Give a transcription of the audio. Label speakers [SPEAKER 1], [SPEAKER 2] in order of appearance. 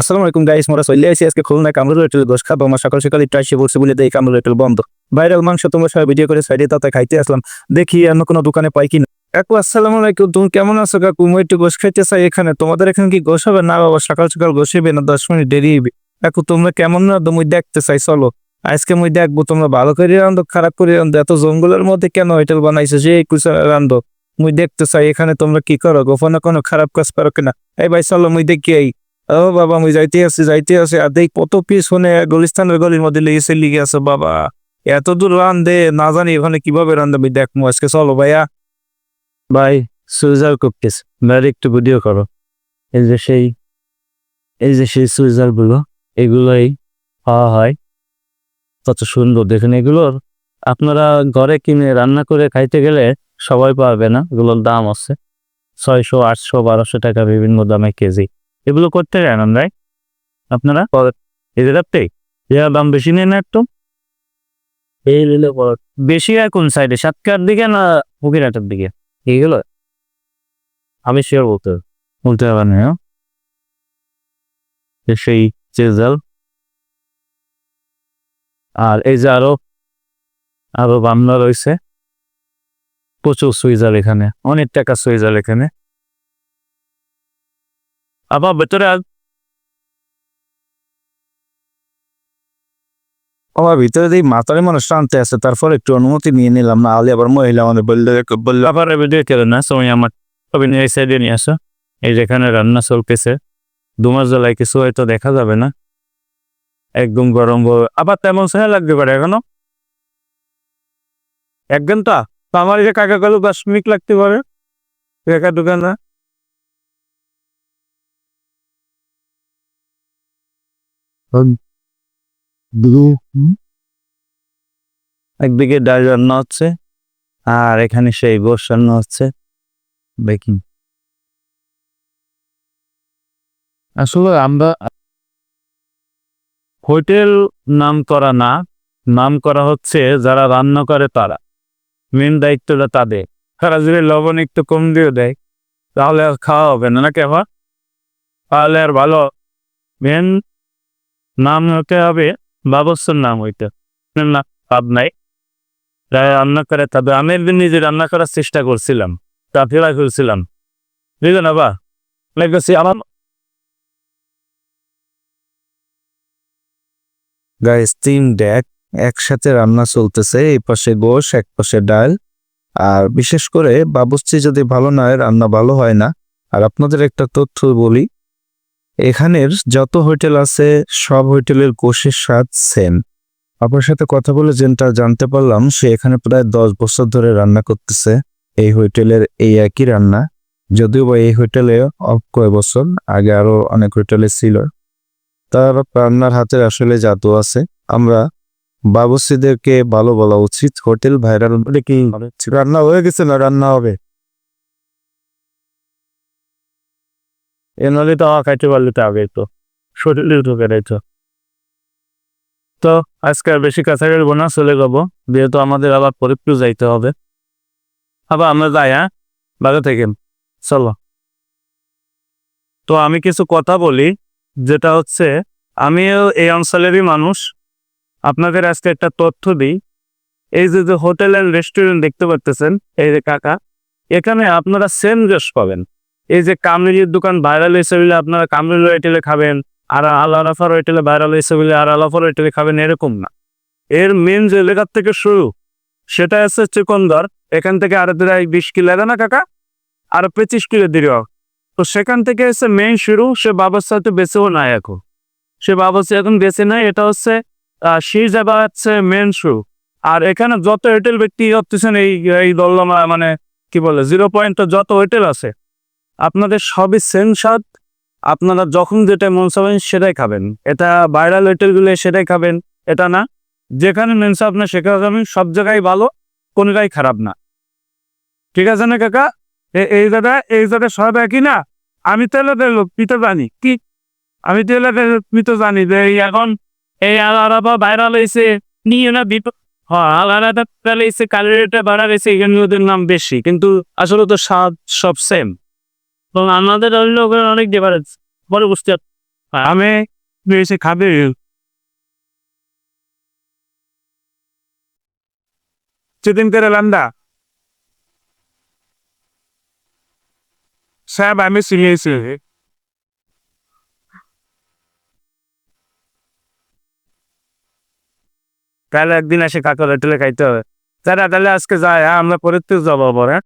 [SPEAKER 1] আসসালামু আলাইকুম গাইস মোরা চলে আসি আজকে খুলনা কামরুল হোটেল। গোস খাব, আমার সকাল সকাল একটু আসি, বলছে বলে দেই কামরুল হোটেল বন্ধ। ভাইরাল মাংস তোমরা সবাই ভিডিও করে সাইডে তাতে খাইতে আসলাম। দেখি অন্য কোনো দোকানে পাই কিনা। কাকু, আসসালামু আলাইকুম, তুমি কেমন আছো কাকু? মই একটু গোস খাইতে চাই এখানে। তোমাদের এখানে কি গোস হবে? না বাবা, সকাল সকাল গোস হবে না, দশ মিনিট দেরি হবে কাকু, তোমরা কেমন না তো মুই দেখতে চাই, চলো। আজকে মুই দেখব, তোমরা ভালো করে রান্ধো, খারাপ করে রান্ধো। এত জঙ্গলের মধ্যে কেন হোটেল বানাইছো? যে কুচা রান্ধো। মুই দেখতে চাই, এখানে তোমরা কি করো? গোপনে কোনো খারাপ কাজ পারো কিনা? এই ভাই, চলো, মুই দেখি এই ও বাবা, আমি যাইতে আছি যাইতে আছি। আর দেখ, কত পিস শুনে গুলিস্তানের গলির মধ্যে লেগেছে লিগে আছে বাবা। এত দূর রান দে, না জানি ওখানে কীভাবে রান্ধবি দেখব আজকে। চলো ভাইয়া। ভাই, সুইজার কুকিস ভাই একটু ভিডিও করো। এই যে সেই, এই যে সেই সুইজারগুলো, এগুলোই খাওয়া হয়। কত সুন্দর, দেখেন এগুলোর। আপনারা ঘরে কিনে রান্না করে খাইতে গেলে সবাই পারবে না, এগুলোর দাম আছে। ছয়শো, আটশো, বারোশো টাকা বিভিন্ন দামে কেজি। এগুলো করতে যান আমরা আপনারা? এদের আপনি এর দাম বেশি নেই না একটু? বেশি আর কোন সাইডে সাতকার দিকে না ফকিরহাটের দিকে? এইগুলো আমি শিওর বলতে বলতে পারব না হ্যাঁ? সেই চেজাল আর এই যে আরও আরও বাংলা রয়েছে। প্রচুর সুইজার এখানে অনেক টাকা সুইজার এখানে। আবার ভেতরে আস। আমার ভিতরে দিয়ে মাতারে মানুষ টানতে আছে তারপর একটু অনুমতি নিয়ে নিলাম। না আলে আবার মহিলা আমাদের বললে বলল আবার ভিডিও করে না সময় আমার তবে এই সাইডে নিয়ে আসো। এই যেখানে রান্না চলতেছে দুমাস জ্বালায় কিছু হয়তো দেখা যাবে না। একদম গরম। আবার তেমন সময় লাগতে পারে এখনও। এক ঘণ্টা? তো আমার যে কাকা গেল দশ মিনিট লাগতে পারে। কাকা দোকানে একদিকে ডাল রান্না হচ্ছে আর এখানে সেই গোস রান্না হচ্ছে বেকিং। আসলে আমরা হোটেল নাম করা না নাম করা হচ্ছে যারা রান্না করে তারা। মেন দায়িত্বটা তাদের। তারা যদি লবণ একটু কম দিয়ে দেয় তাহলে আর খাওয়া হবে না নাকি আবার তাহলে আর ভালো। মেন নাম হতে হবে বাবস্যর নাম হইতে। না লাভ নাই। রান্না করে তবে আমি একদিন নিজে রান্না করার চেষ্টা করছিলাম তা ফেলা করছিলাম। বুঝলেন লেগেছি আমার গাইস তিন ডেক একসাথে রান্না চলতেছে, এই পাশে গোশ, এক পাশে ডাল। আর বিশেষ করে বাবুর্চি যদি ভালো না রান্না ভালো হয় না। আর আপনাদের একটা তথ্য বলি এখানের যত হোটেল আছে, সব হোটেলের কোষের স্বাদ সেম আপনার সাথে কথা বলে যেটা জানতে পারলাম, সে এখানে প্রায় দশ বছর ধরে রান্না করতেছে। এই হোটেলের এই একই রান্না, যদিও বা এই হোটেলে অল্প কয়েক বছর, আগে আরও অনেক হোটেলে ছিল। তার রান্নার হাতের আসলে জাদু আছে। আমরা বাবুসিদেরকে ভালো বলা উচিত, হোটেল ভাইরাল রান্না হয়ে গেছে না রান্না হবে? এ নলে তো খাইতে পারলে তো আগে তো। শরীরে ঢুকে রয়েছে তো। আজকে আর বেশি কাছাকাছি না, চলে যাব। যেহেতু আমাদের আবার পরীক্ষা যাইতে হবে। আবার আমরা যাই হ্যাঁ? ভালো থাকেন চলো। তো আমি কিছু কথা বলি, যেটা হচ্ছে আমিও এই অঞ্চলেরই মানুষ। আপনাদের আজকে একটা তথ্য দিই। এই যে যে হোটেল অ্যান্ড রেস্টুরেন্ট দেখতে পারতেছেন, এই যে কাকা, এখানে আপনারা সেম ড্রেস পাবেন। এই যে কামরির দোকান ভাইরাল হিসেবে আপনারা কামরিল হোটেলে খাবেন, আর আল আরাফার হোটেলে ভাইরাল হিসেবে আর আলাফার হোটেলে খাবেন এরকম না। এর মেন যে এলাকার থেকে শুরু, সেটা হচ্ছে চিকন্দর। এখান থেকে আর প্রায় বিশ কিলো না কাকা? আর পঁচিশ কিলো দীর্ঘ তো সেখান থেকে এসে মেইন শুরু, সে বাবার সাথে বেঁচেও নাই এখন। সে বাবার এখন বেঁচে নাই, এটা হচ্ছে জায়গা হচ্ছে মেন শুরু আর এখানে যত হোটেল ব্যক্তি হচ্ছেন এই এই দল্লামা মানে কি বলে জিরো পয়েন্ট যত হোটেল আছে আপনাদের সবই সেম স্বাদ। আপনারা যখন যেটা মন চাবেন সেটাই খাবেন। এটা ভাইরাল হোটেলগুলো সেটাই খাবেন, এটা না। যেখানে মেনসা আপনার সেখানে খাবেন সব জায়গায় ভালো, কোনটাই খারাপ না। ঠিক আছে না কাকা? এই দাদা এই দাদা সব একই না? আমি তাহলে পিতা জানি। কি? আমি তাহলে পিতা জানি যে এখন এই আলাদা ভাইরাল হয়েছে। নিয়ে না বিপ হ্যাঁ আলাদা এসে কালারিটা বাড়া রয়েছে এখানে ওদের নাম বেশি। কিন্তু আসলে তো স্বাদ সব সেম তো আমাদের লোকের অনেক ডিফারেন্স পরে বুঝতে পার- আমি বেশি খাবে চিকেন করে লান্দা। সাহেব, আমি সিরিয়াস তাহলে একদিন এসে কাকার হোটেলে খাইতে হবে। তাহলে তাহলে আজকে যায় হ্যাঁ আমরা পরে তো যাব আবার হ্যাঁ।